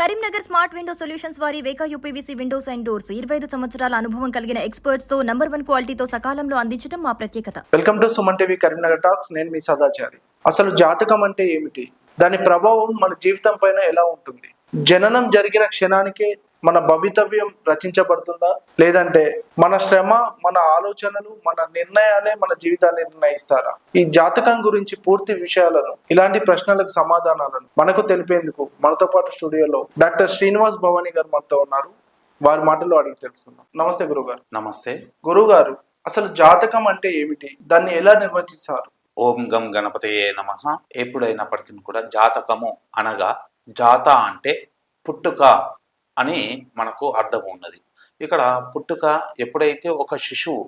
Karimnagar smart window solutions వారి Veka UPVC windows and doors. ఇరవై ఐదు సంవత్సరాల అనుభవం కలిగిన ఎక్స్పర్ట్స్తో నంబర్ వన్ క్వాలిటీతో సకాలంలో అందించడం మా ప్రత్యేకత. Welcome to Suman TV Karimnagar talks. నేను మీ సదాచారి. అసలు జాతకం అంటే ఏమిటి? దాని ప్రభావం మన జీవితం పైన ఎలా ఉంటుంది? జననం జరిగిన క్షణానికే మన భవితవ్యం రచించబడుతుందా? లేదంటే మన శ్రమ మన ఆలోచనలు మన నిర్ణయాలే మన జీవితాన్ని నిర్ణయిస్తారా? ఈ జాతకం గురించి పూర్తి విషయాలను ఇలాంటి ప్రశ్నలకు సమాధానాలను మనకు తెలిపేందుకు మనతో పాటు స్టూడియోలో డాక్టర్ శ్రీనివాస్ భవానీ గారు మనతో ఉన్నారు. వారి మాటల్లో అడిగి తెలుసుకుందాం. నమస్తే గురుగారు నమస్తే. గురుగారు అసలు జాతకం అంటే ఏమిటి? దాన్ని ఎలా నిర్వచిస్తారు? ఓం గం గణపతయే నమ. ఎప్పుడైనప్పటికీ కూడా జాతకము అనగా జాత అంటే పుట్టుక అని మనకు అర్థం ఉన్నది. ఇక్కడ పుట్టుక ఎప్పుడైతే ఒక శిశువు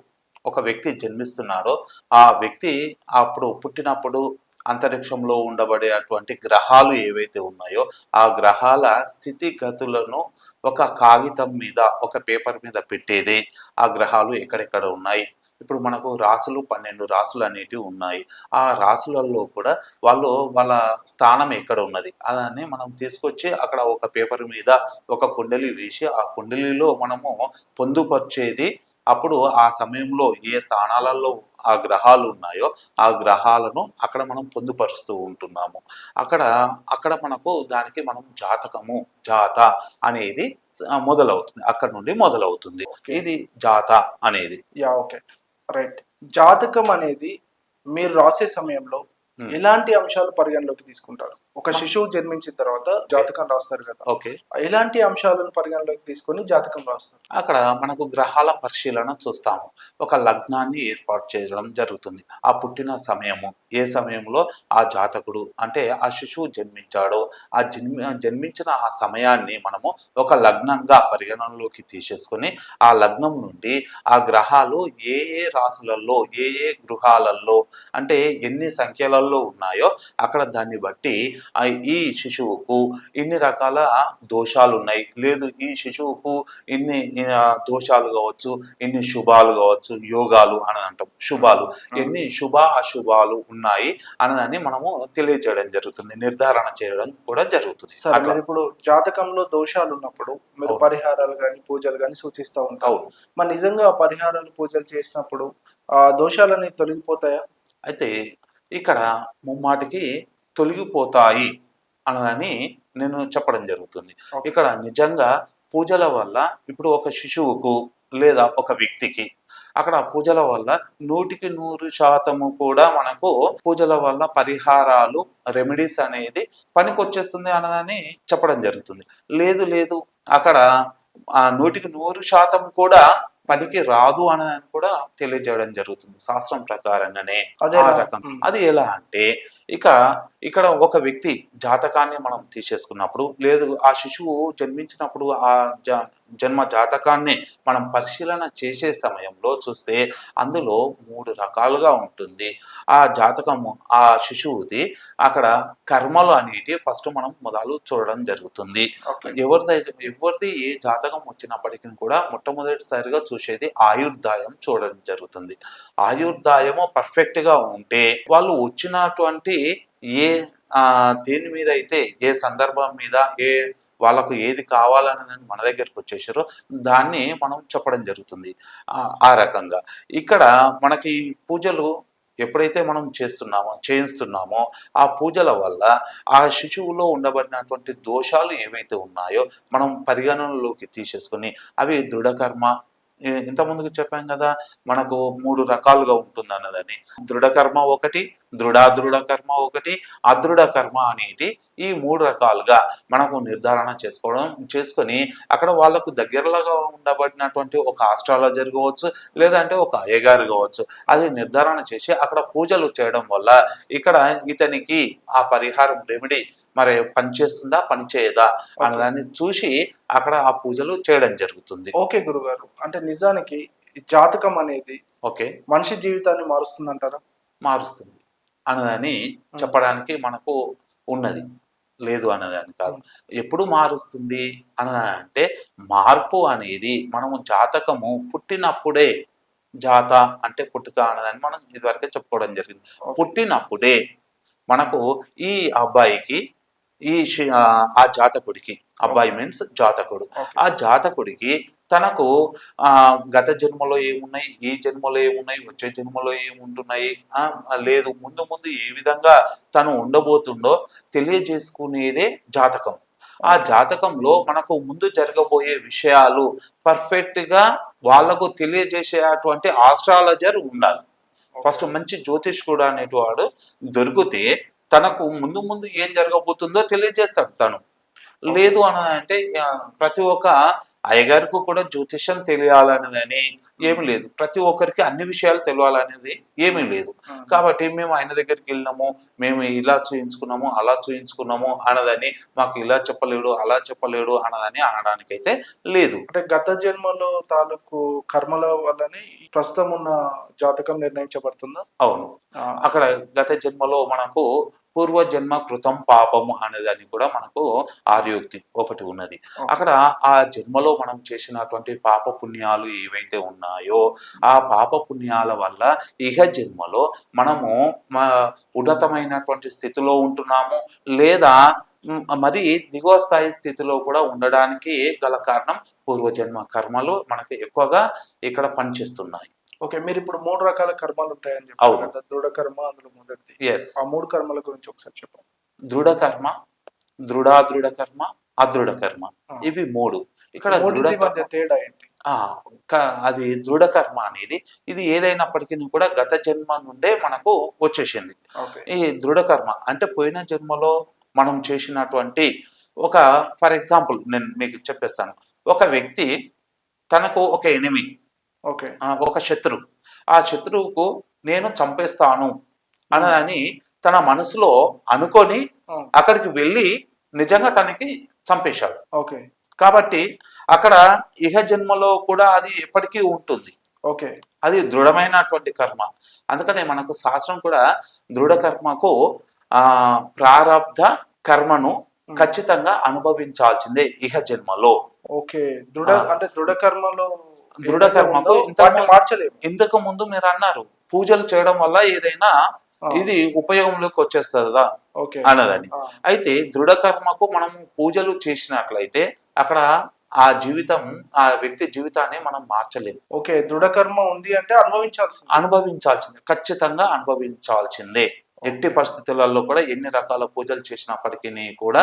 ఒక వ్యక్తి జన్మిస్తున్నాడో ఆ వ్యక్తి అప్పుడు పుట్టినప్పుడు అంతరిక్షంలో ఉండబడే అటువంటి గ్రహాలు ఏవైతే ఉన్నాయో ఆ గ్రహాల స్థితిగతులను ఒక కాగితం మీద ఒక పేపర్ మీద పెట్టేది ఆ గ్రహాలు ఎక్కడెక్కడ ఉన్నాయి? ఇప్పుడు మనకు రాసులు పన్నెండు రాసులు అనేటివి ఉన్నాయి. ఆ రాసులలో కూడా వాళ్ళు వాళ్ళ స్థానం ఎక్కడ ఉన్నది? అదాన్ని మనం తీసుకొచ్చి అక్కడ ఒక పేపర్ మీద ఒక కుండలి వేసి ఆ కుండలిలో మనము పొందుపరిచేది అప్పుడు ఆ సమయంలో ఏ స్థానాలలో ఆ గ్రహాలు ఉన్నాయో ఆ గ్రహాలను అక్కడ మనం పొందుపరుస్తూ ఉంటున్నాము. అక్కడ అక్కడ మనకు దానికి మనం జాతకము జాత అనేది మొదలవుతుంది. అక్కడ నుండి మొదలవుతుంది. ఇది జాత అనేది. Yeah okay. రైట్ జాతకం అనేది మీరు రాసే సమయంలో ఎలాంటి అంశాలు పరిగణలోకి తీసుకుంటారు? ఒక శిశువు జన్మించిన తర్వాత జాతకం రాస్తారు కదా. ఓకే ఎలాంటి అంశాలను పరిగణలోకి తీసుకొని జాతకం రాస్తారు? అక్కడ మనకు గ్రహాల పరిశీలన చూస్తాము. ఒక లగ్నాన్ని ఏర్పాటు చేయడం జరుగుతుంది. ఆ పుట్టిన సమయము ఏ సమయంలో ఆ జాతకుడు అంటే ఆ శిశువు జన్మించాడో ఆ జన్మి జన్మించిన ఆ సమయాన్ని మనము ఒక లగ్నంగా పరిగణనలోకి తీసేసుకొని ఆ లగ్నం నుండి ఆ గ్రహాలు ఏ ఏ రాసులలో ఏ ఏ గృహాలలో అంటే ఎన్ని సంఖ్యలలో ఉన్నాయో అక్కడ దాన్ని బట్టి ఈ శిశువుకు ఇన్ని రకాల దోషాలు ఉన్నాయి లేదు ఈ శిశువుకు ఇన్ని దోషాలు కావచ్చు ఇన్ని శుభాలు కావచ్చు యోగాలు అని అంటాం శుభాలు ఎన్ని శుభ అశుభాలు ఉన్నాయి అన్నదాన్ని మనము తెలియజేయడం జరుగుతుంది. నిర్ధారణ చేయడం కూడా జరుగుతుంది. సరే అట్లా. ఇప్పుడు జాతకంలో దోషాలు ఉన్నప్పుడు మీరు. పరిహారాలు కానీ పూజలు కానీ సూచిస్తూ ఉంటారు. మరి నిజంగా పరిహారాలు పూజలు చేసినప్పుడు ఆ దోషాలని తొలగిపోతాయా? అయితే ఇక్కడ ముమ్మాటికి తొలగిపోతాయి అన్నదని నేను చెప్పడం జరుగుతుంది. ఇక్కడ నిజంగా పూజల వల్ల ఇప్పుడు ఒక శిశువుకు లేదా ఒక వ్యక్తికి అక్కడ పూజల వల్ల నూటికి నూరు శాతము కూడా మనకు పూజల వల్ల పరిహారాలు రెమెడీస్ అనేది పనికొచ్చేస్తుంది అన్నదని చెప్పడం జరుగుతుంది లేదు లేదు అక్కడ ఆ నూటికి నూరు శాతం కూడా పనికి రాదు అని కూడా తెలియజేయడం జరుగుతుంది శాస్త్రం ప్రకారంగానే అదే ఆ ఎలా? రకం. అది ఎలా అంటే ఇక ఇక్కడ ఒక వ్యక్తి జాతకాన్ని మనం తీసేసుకున్నప్పుడు లేదు ఆ శిశువు జన్మించినప్పుడు ఆ జన్మ జాతకాన్ని మనం పరిశీలన చేసే సమయంలో చూస్తే అందులో మూడు రకాలుగా ఉంటుంది. ఆ జాతకము ఆ శిశువుది అక్కడ కర్మలు అనేటి ఫస్ట్ మనం మొదలు చూడడం జరుగుతుంది. ఎవరిదైతే ఎవరిది ఏ జాతకం వచ్చినప్పటికీ కూడా మొట్టమొదటిసారిగా చూసేది ఆయుర్దాయం చూడడం జరుగుతుంది. ఆయుర్దాయము పర్ఫెక్ట్గా ఉంటే వాళ్ళు వచ్చినటువంటి ఏ దేని మీద అయితే ఏ సందర్భం మీద ఏ వాళ్ళకు ఏది కావాలనేది మన దగ్గరకు వచ్చేసారో దాన్ని మనం చెప్పడం జరుగుతుంది. ఆ- రకంగా. ఇక్కడ మనకి పూజలు ఎప్పుడైతే మనం చేస్తున్నామో చేయిస్తున్నామో ఆ పూజల వల్ల ఆ శిశువులో ఉండబడినటువంటి దోషాలు ఏవైతే ఉన్నాయో మనం పరిగణనలోకి తీసేసుకొని అవి దృఢకర్మ. ఇంతకుముందుకు ముందుకు చెప్పాం కదా మనకు మూడు రకాలుగా ఉంటుంది అన్నదని దృఢకర్మ ఒకటి దృఢాదృఢ కర్మ ఒకటి అదృఢ కర్మ అనేది ఈ మూడు రకాలుగా మనకు నిర్ధారణ చేసుకోవడం చేసుకొని అక్కడ వాళ్ళకు దగ్గరలోగా ఉండబడినటువంటి ఒక ఆస్ట్రాలజర్ కావచ్చు లేదంటే ఒక అయ్యగారు కావచ్చు అది నిర్ధారణ చేసి అక్కడ పూజలు చేయడం వల్ల ఇక్కడ ఇతనికి ఆ పరిహారం రెమెడీ మరి పనిచేస్తుందా పనిచేయదా అన్నదాన్ని చూసి అక్కడ ఆ పూజలు చేయడం జరుగుతుంది. ఓకే గురుగారు అంటే నిజానికి జాతకం అనేది ఓకే. మనిషి జీవితాన్ని మారుస్తుందంటారా? మారుస్తుంది. అన్నదని చెప్పడానికి మనకు ఉన్నది. లేదు అన్నదాని కాదు. ఎప్పుడు మారుస్తుంది అన్నదంటే మార్పు అనేది మనము జాతకము పుట్టినప్పుడే జాత అంటే పుట్టుక అన్నదని మనం ఇదివరకే చెప్పుకోవడం జరిగింది. పుట్టినప్పుడే మనకు ఈ అబ్బాయికి ఈ ఆ జాతకుడికి అబ్బాయి మీన్స్ జాతకుడు. ఆ జాతకుడికి తనకు ఆ గత జన్మలో ఏమున్నాయి ఈ జన్మలో ఏమున్నాయి వచ్చే జన్మలో ఏముంటున్నాయి ఆ లేదు ముందు ముందు ఏ విధంగా తను ఉండబోతుందో తెలియజేసుకునేదే జాతకం. ఆ జాతకంలో మనకు ముందు జరగబోయే విషయాలు పర్ఫెక్ట్గా వాళ్ళకు తెలియజేసేటువంటి ఆస్ట్రాలజర్ ఉండాలి. ఫస్ట్ మంచి జ్యోతిష్కుడు అనేటివాడు దొరికితే తనకు ముందు ముందు ఏం జరగబోతుందో తెలియజేస్తాడు తను. లేదు అని అంటే ప్రతి ఒక్క అయ్యగారికి కూడా జ్యోతిష్యం తెలియాలనేదని ఏమి లేదు. ప్రతి ఒక్కరికి అన్ని విషయాలు తెలియాలనేది ఏమీ లేదు. కాబట్టి మేము ఆయన దగ్గరికి వెళ్ళినాము మేము ఇలా చూయించుకున్నాము అలా చూయించుకున్నాము అన్నదని మాకు ఇలా చెప్పలేడు అలా చెప్పలేడు అన్నదని అనడానికైతే లేదు. అంటే గత జన్మలో తాలూకు కర్మల వల్లనే ప్రస్తుతం ఉన్న జాతకం నిర్ణయించబడుతుందా? అవును. అక్కడ గత జన్మలో మనకు పూర్వ జన్మ కృతం పాపము అనేదాన్ని కూడా మనకు ఆర్యోక్తి ఒకటి ఉన్నది. అక్కడ ఆ జన్మలో మనం చేసినటువంటి పాప పుణ్యాలు ఏవైతే ఉన్నాయో ఆ పాప పుణ్యాల వల్ల ఇహ జన్మలో మనము ఉన్నతమైనటువంటి స్థితిలో ఉంటున్నాము లేదా మరి దిగువ స్థాయి స్థితిలో కూడా ఉండడానికి గల కారణం పూర్వజన్మ కర్మలు మనకు ఎక్కువగా ఇక్కడ పనిచేస్తున్నాయి. ఓకే మీరు ఇప్పుడు మూడు రకాల కర్మలు ఉంటాయని అవును. చెప్పారు కదా దృఢ కర్మ అందులో మొదటిది. ఎస్ ఆ మూడు కర్మల గురించి ఒకసారి చెప్పండి. దృఢ కర్మ దృఢాదృఢ కర్మ అదృఢ కర్మ. ఆ. ఇవి మూడు. ఇక్కడ దృఢ మూడింటి కర్మ మధ్య తేడా ఏంటి? ఆ, క- అది దృఢ కర్మ అనేది ఇది ఏదైనప్పటికీ కూడా గత జన్మ నుండే మనకు వచ్చేసింది. ఓకే. ఈ దృఢ కర్మ అంటే పోయిన జన్మలో మనం చేసినటువంటి ఒక ఫర్ ఎగ్జాంపుల్ నేను మీకు చెప్పేస్తాను. ఒక వ్యక్తి తనకు ఒక ఎనిమి ఓకే. ఒక శత్రువు ఆ శత్రువుకు నేను చంపేస్తాను అనని తన మనసులో అనుకొని అక్కడికి వెళ్ళి నిజంగా తనకి చంపేశాడు. ఓకే. కాబట్టి అక్కడ ఇహ జన్మలో కూడా అది ఎప్పటికీ ఉంటుంది. ఓకే. అది దృఢమైనటువంటి కర్మ. అందుకనే మనకు శాస్త్రం కూడా దృఢ కర్మకు ఆ ప్రారబ్ధ కర్మను ఖచ్చితంగా అనుభవించాల్సిందే ఇహ జన్మలో. ఓకే. దృఢ. అంటే దృఢ కర్మలో దృఢ ఏదైతే కర్మకు ఉందో ఇంత వాటిని మార్చలేము. ఇంతకు ముందు మీరు అన్నారు పూజలు చేయడం వల్ల ఏదైనా ఇది ఉపయోగంలోకి వచ్చేస్తుందా? అన్నదని అయితే దృఢ కర్మకు మనం పూజలు చేసినట్లయితే అక్కడ ఆ జీవితం ఆ వ్యక్తి జీవితాన్ని మనం మార్చలేము. ఓకే దృఢ కర్మ ఉంది అంటే అనుభవించాల్సింది. అనుభవించాల్సిందే ఖచ్చితంగా అనుభవించాల్సిందే. ఎట్టి పరిస్థితులలో కూడా ఎన్ని రకాల పూజలు చేసినప్పటికీ కూడా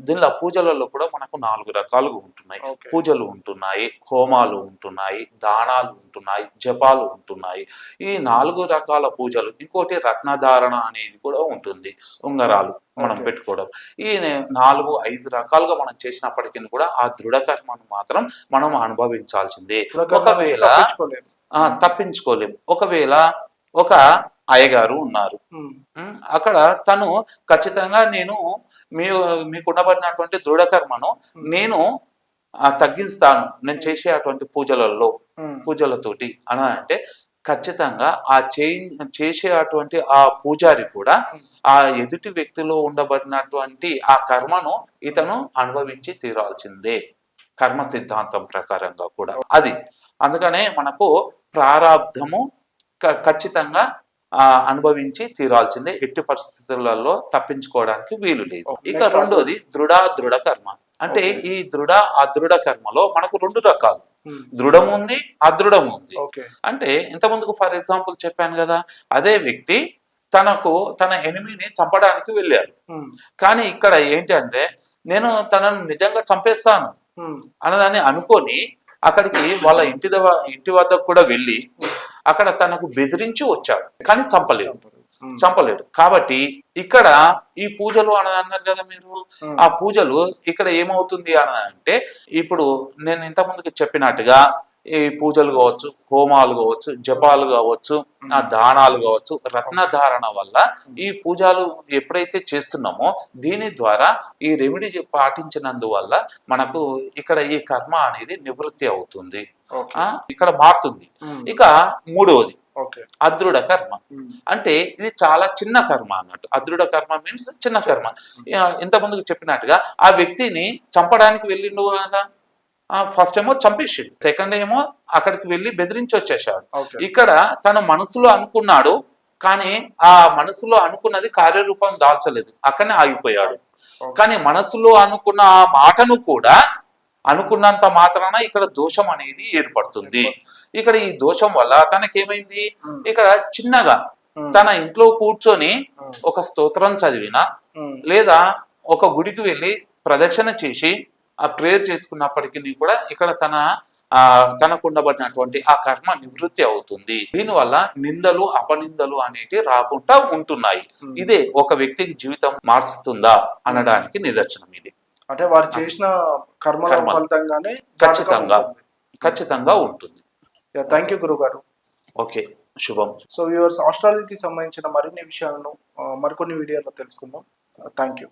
దీనిలో పూజలలో కూడా మనకు నాలుగు రకాలుగా ఉంటున్నాయి. పూజలు ఉంటున్నాయి హోమాలు ఉంటున్నాయి దానాలు ఉంటున్నాయి జపాలు ఉంటున్నాయి. ఈ నాలుగు రకాల పూజలు ఇంకోటి రత్నధారణ అనేది కూడా ఉంటుంది. ఉంగరాలు మనం. పెట్టుకోవడం. ఈ నాలుగు ఐదు రకాలుగా మనం చేసినప్పటికీ కూడా ఆ దృఢ కర్మను మాత్రం మనం అనుభవించాల్సిందే. ఒకవేళ తప్పించుకోలేము. ఒకవేళ ఒక అయ్యగారు ఉన్నారు. అక్కడ తను ఖచ్చితంగా నేను మీ మీకు ఉండబడినటువంటి దృఢకర్మను నేను తగ్గిస్తాను. నేను చేసే అటువంటి పూజలలో పూజలతోటి అని అంటే ఖచ్చితంగా ఆ చేసే అటువంటి ఆ పూజారి కూడా ఆ ఎదుటి వ్యక్తిలో ఉండబడినటువంటి ఆ కర్మను ఇతను అనుభవించి తీరాల్సిందే. కర్మ సిద్ధాంతం ప్రకారంగా కూడా. అది. అందుకనే మనకు ప్రారాబ్ధము ఖచ్చితంగా అనుభవించి తీరాల్సిందే. ఎట్టి పరిస్థితులలో తప్పించుకోవడానికి వీలు లేదు. ఇక రెండోది దృఢ దృఢ కర్మ. అంటే. ఈ దృఢ అదృఢ కర్మలో మనకు రెండు రకాలు. దృఢం ఉంది అదృఢం ఉంది. అంటే ఇంతకుముందుకు ఫర్ ఎగ్జాంపుల్ చెప్పాను కదా అదే వ్యక్తి తనకు తన ఎనిమిని చంపడానికి వెళ్ళాడు. కానీ ఇక్కడ ఏంటి అంటే నేను తనను నిజంగా చంపేస్తాను అన్నదాన్ని అనుకొని అక్కడికి వాళ్ళ ఇంటి ఇంటి వద్దకు కూడా వెళ్ళి అక్కడ తనకు బెదిరించి వచ్చాడు. కానీ చంపలేడు ఉమ్, చంపలేడు కాబట్టి ఇక్కడ ఈ పూజలు అని అన్నారు కదా మీరు? ఆ. పూజలు ఇక్కడ ఏమవుతుంది అని అంటే ఇప్పుడు నేను ఇంత ముందుకు చెప్పినట్టుగా ఈ పూజలు కావచ్చు హోమాలు కావచ్చు జపాలు కావచ్చు ఆ దానాలు కావచ్చు రత్నధారణ వల్ల ఈ పూజలు ఎప్పుడైతే చేస్తున్నామో దీని ద్వారా ఈ రెమెడీ పాటించినందువల్ల మనకు ఇక్కడ ఈ కర్మ అనేది నివృత్తి అవుతుంది. ఇక్కడ మారుతుంది. ఇక మూడవది. అదృఢ కర్మ. అంటే ఇది చాలా చిన్న కర్మ అన్నట్టు. అదృఢ కర్మ మీన్స్ చిన్న కర్మ. ఇంత ముందుకు చెప్పినట్టుగా ఆ వ్యక్తిని చంపడానికి వెళ్ళిండు కదా? ఫస్ట్ ఏమో చంపేసిండు. సెకండ్ ఏమో అక్కడికి వెళ్ళి బెదిరించి వచ్చేసాడు ఇక్కడ తన మనసులో అనుకున్నాడు కానీ ఆ మనసులో అనుకున్నది కార్యరూపం దాల్చలేదు. అక్కడనే ఆగిపోయాడు. కానీ మనసులో అనుకున్న ఆ మాటను కూడా అనుకున్నంత మాత్రాన ఇక్కడ దోషం అనేది ఏర్పడుతుంది. ఇక్కడ ఈ దోషం వల్ల తనకేమైంది? ఇక్కడ చిన్నగా తన ఇంట్లో కూర్చొని ఒక స్తోత్రం చదివినా లేదా ఒక గుడికి వెళ్ళి ప్రదక్షిణ చేసి ఆ ప్రేయర్ చేసుకున్నప్పటికీ కూడా ఇక్కడ తన ఆ తనకు ఉండబడినటువంటి ఆ కర్మ నివృత్తి అవుతుంది. దీనివల్ల నిందలు అపనిందలు అనేటి రాకుండా ఉంటున్నాయి. ఇదే ఒక వ్యక్తికి జీవితం మార్చుతుందా అనడానికి నిదర్శనం ఇది. అంటే వారు చేసిన కర్మలు. ఫలితంగానే ఖచ్చితంగా. ఖచ్చితంగా ఉంటుంది. థ్యాంక్ యూ గురువు గారు ఓకే శుభం. సో వ్యూవర్స్ ఆస్ట్రాలజీకి సంబంధించిన మరిన్ని విషయాలను మరికొన్ని వీడియోలో తెలుసుకుందాం. Thank you